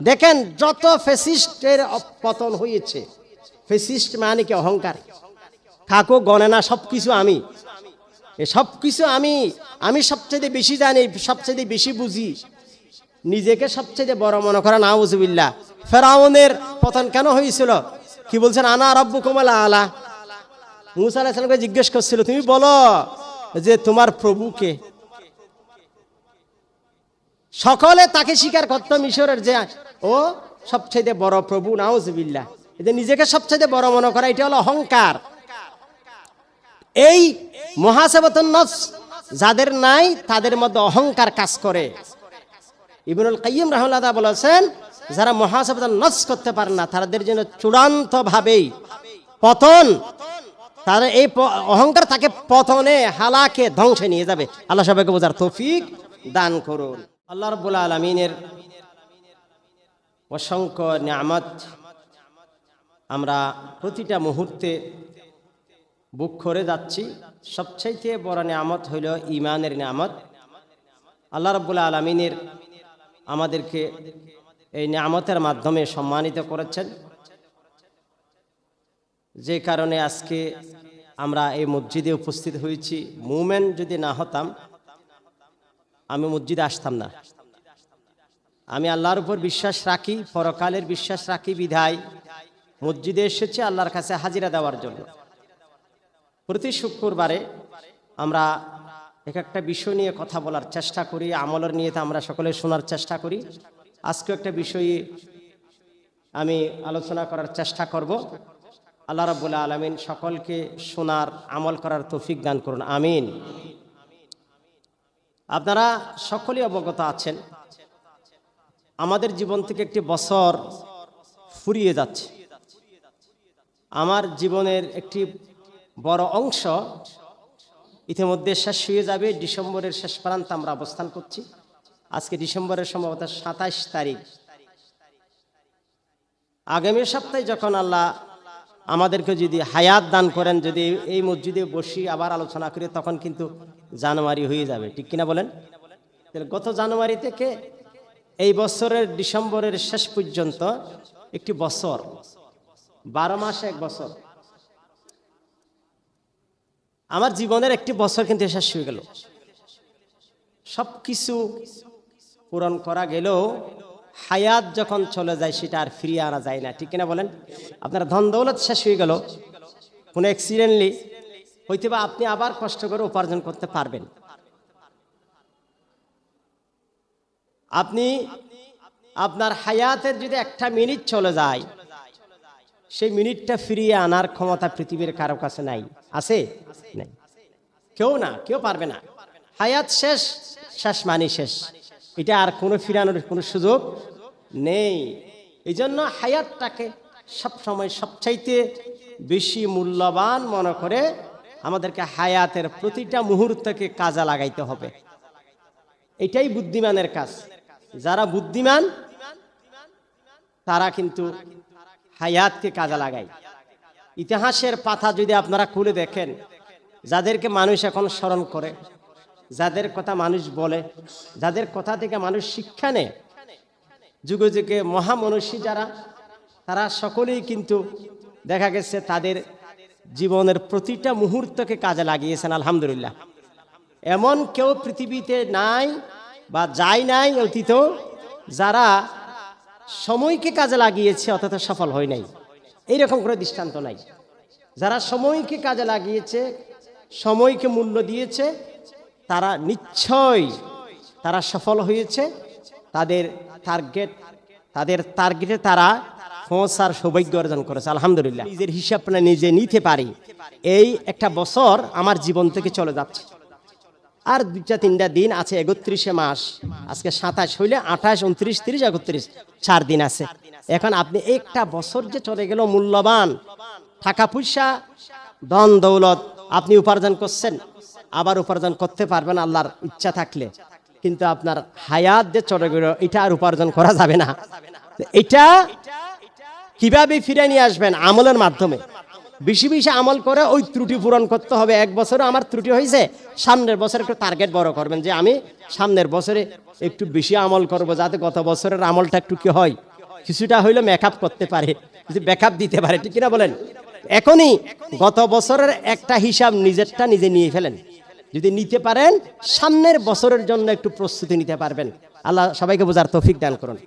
দেখেন, যত ফেসিস্টের পতন হয়েছে, ফেসিস্ট মানে কি অহংকার? ঠাকুর গণে না সব কিছু আমি। সব কিছু আমি আমি সবচেয়ে বেশি জানি, সবচেয়ে বেশি বুঝি। নিজেকে সবচেয়ে বড় মনে করা না ফেরাউনের পতন কেন হয়েছিল? কি বলছেন? আনা রব্বু কমলা আলা। মুসা আলাহিসামকে জিজ্ঞেস করছিল, তুমি বলো যে তোমার প্রভুকে সকলে তাকে স্বীকার করতো মিশরের যে, ও সবচেয়ে বড় প্রভু নাউজবিল্লা এদের নিজেকে সবচেয়ে বড় মনে করা, এটা হলো অহংকার। এই মহাসেবতন নফস যাদের নাই, তাদের মধ্যে অহংকার কাজ করে। ইবনুল কাইয়িম রাহমাল্লাহ বলেছেন, যারা মহাসেবতন নফস করতে পারে না, তাদের জন্য চূড়ান্ত ভাবেই পতন। তাদের এই অহংকার তাকে পতনে হালাকে ধ্বংসে নিয়ে যাবে। আল্লাহ সবাইকে বোঝার তৌফিক দান করুন। আল্লাহ রব্বুল আলমিনের অসংখ্য নিয়ামত আমরা প্রতিটা মুহূর্তে বুক করে যাচ্ছি। সবচাইতে বড় নিয়ামত হইল ইমানের নিয়ামত। আল্লাহ রব্বুল আলমিনের আমাদেরকে এই নিয়ামতের মাধ্যমে সম্মানিত করেছেন। যে কারণে আজকে আমরা এই মসজিদে উপস্থিত হয়েছি। মুভমেন্ট যদি না হতাম আমি মসজিদে আসতাম না। আমি আল্লাহর উপর বিশ্বাস রাখি, পরকালের বিশ্বাস রাখি, বিধায় মসজিদে এসেছি আল্লাহর কাছে হাজিরা দেওয়ার জন্য। প্রতি শুক্রবারে আমরা এক একটা বিষয় নিয়ে কথা বলার চেষ্টা করি, আমলের নিয়ে আমরা সকলে শোনার চেষ্টা করি। আজকে একটা বিষয়ে আমি আলোচনা করার চেষ্টা করব। আল্লাহ রাবুল্লাহ আলমিন সকলকে শোনার, আমল করার তৌফিক দান করুন, আমিন। আপনারা সকলেই অবগত আছেন, আমাদের জীবন থেকে একটি বছর ফুরিয়ে যাচ্ছে। আমার জীবনের একটি বড় অংশ ইতিমধ্যে শেষ হয়ে যাবে, ডিসেম্বরের শেষ প্রান্ত আমরা অবস্থান করছি। আজকে ডিসেম্বরের সম্ভবত সাতাইশ তারিখ। আগামী সপ্তাহে যখন আল্লাহ আমাদেরকে যদি হায়াত দান করেন, যদি এই মসজিদে বসি আবার আলোচনা করি, তখন কিন্তু জানুয়ারি হয়ে যাবে। ঠিক কিনা বলেন? তাহলে গত জানুয়ারি থেকে এই বছরের ডিসেম্বরের শেষ পর্যন্ত একটি বছর, বারো মাস এক বছর, আমার জীবনের একটি বছর কিন্তু শেষ হয়ে গেল। সব কিছু পূরণ করা গেলেও হায়াত যখন চলে যায়, সেটা আর ফিরিয়ে আনা যায় না। ঠিক কিনা বলেন? আপনার ধন দৌলত শেষ হয়ে গেল। কোনো অ্যাক্সিডেন্টলি হইতে বা আপনি আবার কষ্ট করে উপার্জন করতে পারবেন। আপনি আপনার হায়াতের যদি একটা মিনিট চলে যায়, সেই মিনিটটা ফিরিয়ে আনার ক্ষমতা পৃথিবীর কারও কাছে নাই। আছে? কেউ না, কেউ পারবে না। হায়াত শেষ শেষ মানে শেষ। এটা আর কোনো ফিরানোর কোনো সুযোগ নেই। এই জন্য হায়াতটাকে সবসময় সবচাইতে বেশি মূল্যবান মনে করে আমাদেরকে হায়াতের প্রতিটা মুহূর্তকে কাজে লাগাইতে হবে। এটাই বুদ্ধিমানের কাজ। যারা বুদ্ধিমান, তারা কিন্তু হায়াতকে কাজে লাগায়। ইতিহাসের পাতা যদি আপনারা খুলে দেখেন, যাদেরকে মানুষ এখন স্মরণ করে যাদের কথা মানুষ বলে, যাদের কথা থেকে মানুষ শিক্ষা নেয়, যুগে যুগে মহামনুষী যারা, তারা সকলেই কিন্তু দেখা গেছে তাদের জীবনের প্রতিটা মুহূর্তকে কাজে লাগিয়েছেন, আলহামদুলিল্লাহ। এমন কেউ পৃথিবীতে নাই বা যায় নাই অতীত, যারা সময়কে কাজে লাগিয়েছে অথচ সফল হয় নাই। এইরকম কোনো দৃষ্টান্ত নাই। যারা সময়কে কাজে লাগিয়েছে, সময়কে মূল্য দিয়েছে তারা নিশ্চয় তারা সফল হয়েছে। তাদের টার্গেট তাদের টার্গেটে তারা পৌঁছার সৌভাগ্য অর্জন করেছে। আলহামদুলিল্লাহ। নিজের হিসাব না নিজে নিতে পারি। এই একটা বছর আমার জীবন থেকে চলে যাচ্ছে। আর দুইটা তিনটা দিন আছে, একত্রিশে মাস। আজকে সাতাশ হইলে আঠাশ, উনত্রিশ, তিরিশ, একত্রিশ, চার দিন আছে। এখন আপনি একটা বছর যে চলে গেল, মূল্যবান। টাকা পয়সা ধন দৌলত আপনি উপার্জন করছেন। আবার উপার্জন করতে পারবেন আল্লাহর ইচ্ছা থাকলে। কিন্তু আপনার হায়াত যে চলে গেল এটা আর উপার্জন করা যাবে না। এটা কীভাবে ফিরে নিয়ে আসবেন? আমলের মাধ্যমে। বেশি বেশি আমল করে ওই ত্রুটি পূরণ করতে হবে। এক বছরে আমার ত্রুটি হয়েছে। সামনের বছর একটু টার্গেট বড় করবেন যে আমি সামনের বছরে একটু বেশি আমল করব যাতে গত বছরের আমলটা একটু কি হয়? কিছুটা হইলে মেকআপ করতে পারে। যদি ব্যাকআপ দিতে পারে, ঠিক কিনা বলেন? এখনই গত বছরের একটা হিসাব নিজেরটা নিজে নিয়ে ফেলেন। যদি নিতে পারেন, সামনের বছরের জন্য একটু প্রস্তুতি নিতে পারবেন। আল্লাহ সবাইকে বোঝার তৌফিক দান করুন।